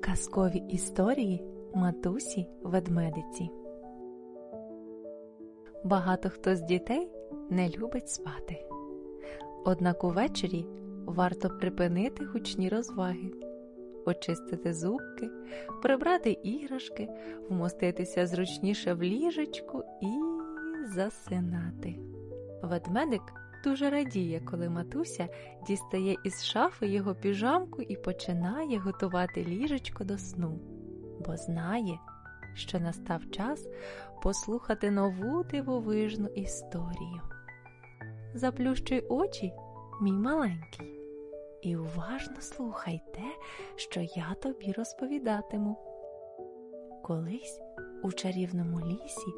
Казкові історії матусі ведмедиці. Багато хто з дітей не любить спати. Однак увечері варто припинити гучні розваги, очистити зубки, прибрати іграшки, вмоститися зручніше в ліжечку і засинати. Ведмедик дуже радіє, коли матуся дістає із шафи його піжамку і починає готувати ліжечко до сну, бо знає, що настав час послухати нову дивовижну історію. Заплющуй очі, мій маленький, і уважно слухай те, що я тобі розповідатиму. Колись у чарівному лісі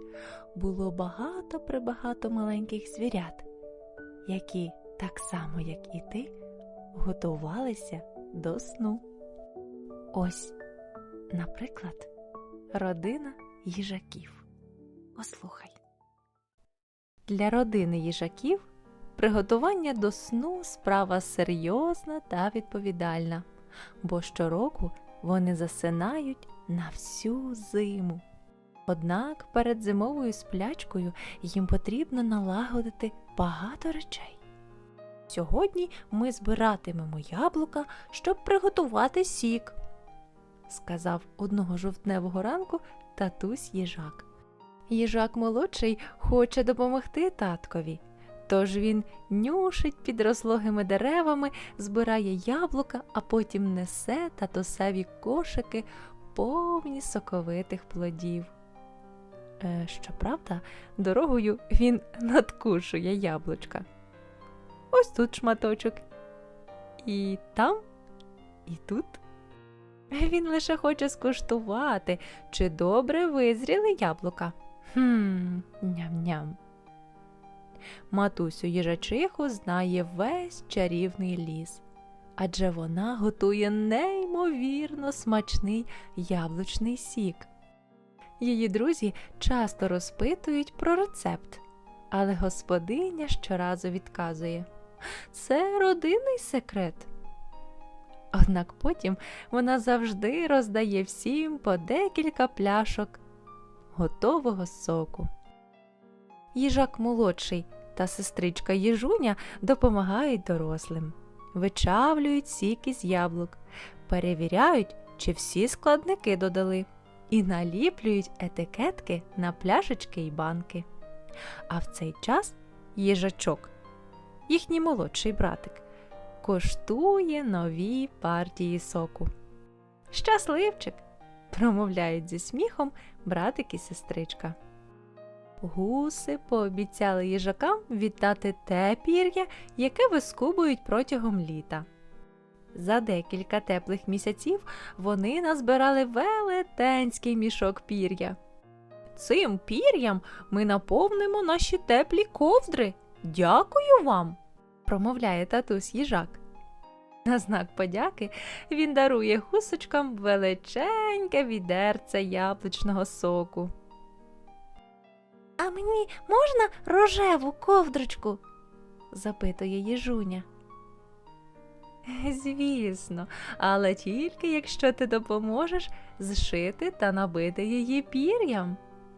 було багато прибагато маленьких звірят, які, так само як і ти, готувалися до сну. Ось, наприклад, родина їжаків. Послухай. Для родини їжаків приготування до сну справа серйозна та відповідальна, бо щороку вони засинають на всю зиму. Однак перед зимовою сплячкою їм потрібно налагодити багато речей. Сьогодні ми збиратимемо яблука, щоб приготувати сік, сказав одного жовтневого ранку татусь їжак. Їжак молодший хоче допомогти таткові, тож він нюшить під розлогими деревами, збирає яблука, а потім несе татусеві кошики повні соковитих плодів. Е, щоправда, дорогою він надкушує яблучка. Ось тут шматочок. І там, і тут. Він лише хоче скуштувати, чи добре визріли яблука. Хм, ням-ням. Матусю їжачиху знає весь чарівний ліс, адже вона готує неймовірно смачний яблучний сік. Її друзі часто розпитують про рецепт, але господиня щоразу відказує це родинний секрет. Однак потім вона завжди роздає всім по декілька пляшок готового соку. Їжак молодший та сестричка їжуня допомагають дорослим, вичавлюють сік із яблук, перевіряють, чи всі складники додали, і наліплюють етикетки на пляшечки й банки. А в цей час їжачок, їхній молодший братик, коштує нові партії соку. Щасливчик! промовляють зі сміхом братик і сестричка. Гуси пообіцяли їжакам віддати те пір'я, яке вискубують протягом літа. За декілька теплих місяців вони назбирали велетенський мішок пір'я. Цим пір'ям ми наповнимо наші теплі ковдри. Дякую вам, промовляє татусь їжак. На знак подяки він дарує гусочкам величеньке відерце яблучного соку. А мені можна рожеву ковдрочку? запитує їжуня. Звісно, але тільки якщо ти допоможеш зшити та набити її пір'ям,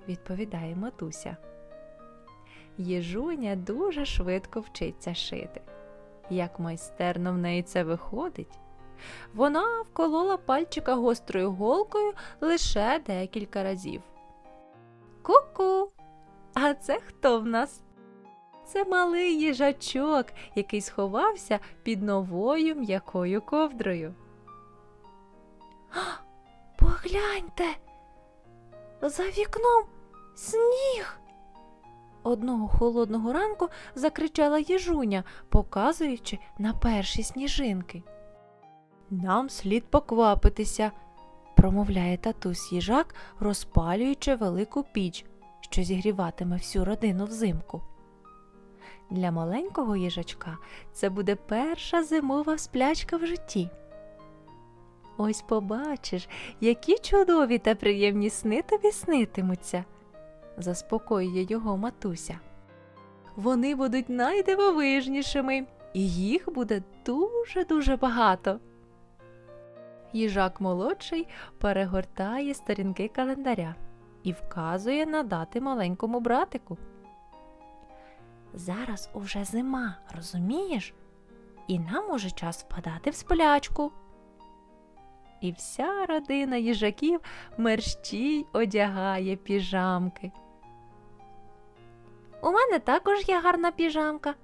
відповідає матуся. Їжуня дуже швидко вчиться шити. Як майстерно в неї це виходить, вона вколола пальчика гострою голкою лише декілька разів. Ку-ку! А це хто в нас? Це малий їжачок, який сховався під новою м'якою ковдрою. Погляньте, за вікном сніг. Одного холодного ранку закричала їжуня, показуючи на перші сніжинки. Нам слід поквапитися, промовляє татусь їжак, розпалюючи велику піч, що зігріватиме всю родину взимку. Для маленького їжачка це буде перша зимова сплячка в житті. Ось побачиш, які чудові та приємні сни тобі снитимуться, заспокоює його матуся. вони будуть найдивовижнішими, і їх буде дуже-дуже багато. Їжак молодший перегортає сторінки календаря і вказує на дати маленькому братику. Зараз уже зима, розумієш? І нам уже час впадати в сплячку. І вся родина їжаків мерщій одягає піжамки. У мене також є гарна піжамка,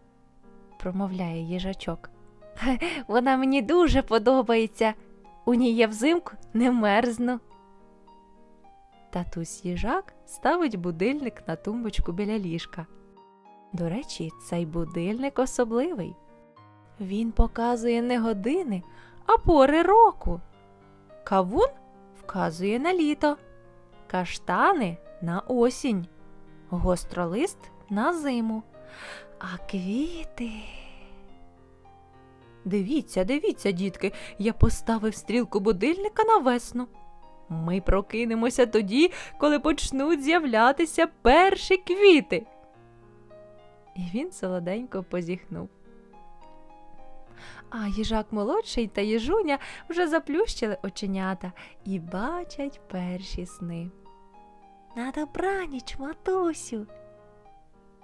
промовляє їжачок. Вона мені дуже подобається. У ній я взимку не мерзну. Татусь їжак ставить будильник на тумбочку біля ліжка. До речі, цей будильник особливий. Він показує не години, а пори року. Кавун вказує на літо, каштани на осінь, гостролист на зиму, а квіти. Дивіться, дивіться, дітки, я поставив стрілку будильника на весну. Ми прокинемося тоді, коли почнуть з'являтися перші квіти. І він солоденько позіхнув. А їжак молодший та їжуня вже заплющили оченята і бачать перші сни. На добраніч, матусю.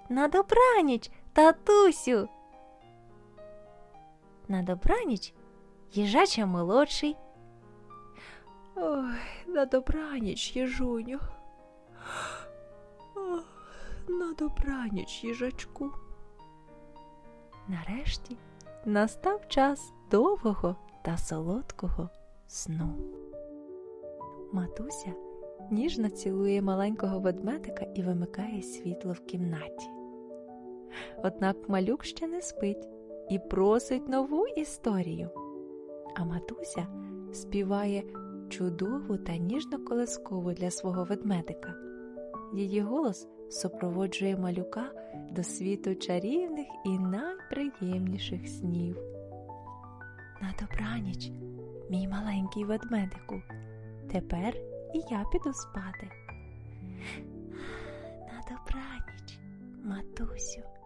На добраніч, татусю. На добраніч їжача молодший. Ой, на добраніч, їжуню. На добраніч, їжачку. Нарешті настав час довгого та солодкого сну. Матуся ніжно цілує маленького ведмедика і вимикає світло в кімнаті. Однак малюк ще не спить і просить нову історію. А матуся співає чудову та ніжно колискову для свого ведмедика. Її голос супроводжує малюка до світу чарівних і найприємніших снів. На добраніч, мій маленький ведмедику, тепер і я піду спати. На добраніч, матусю.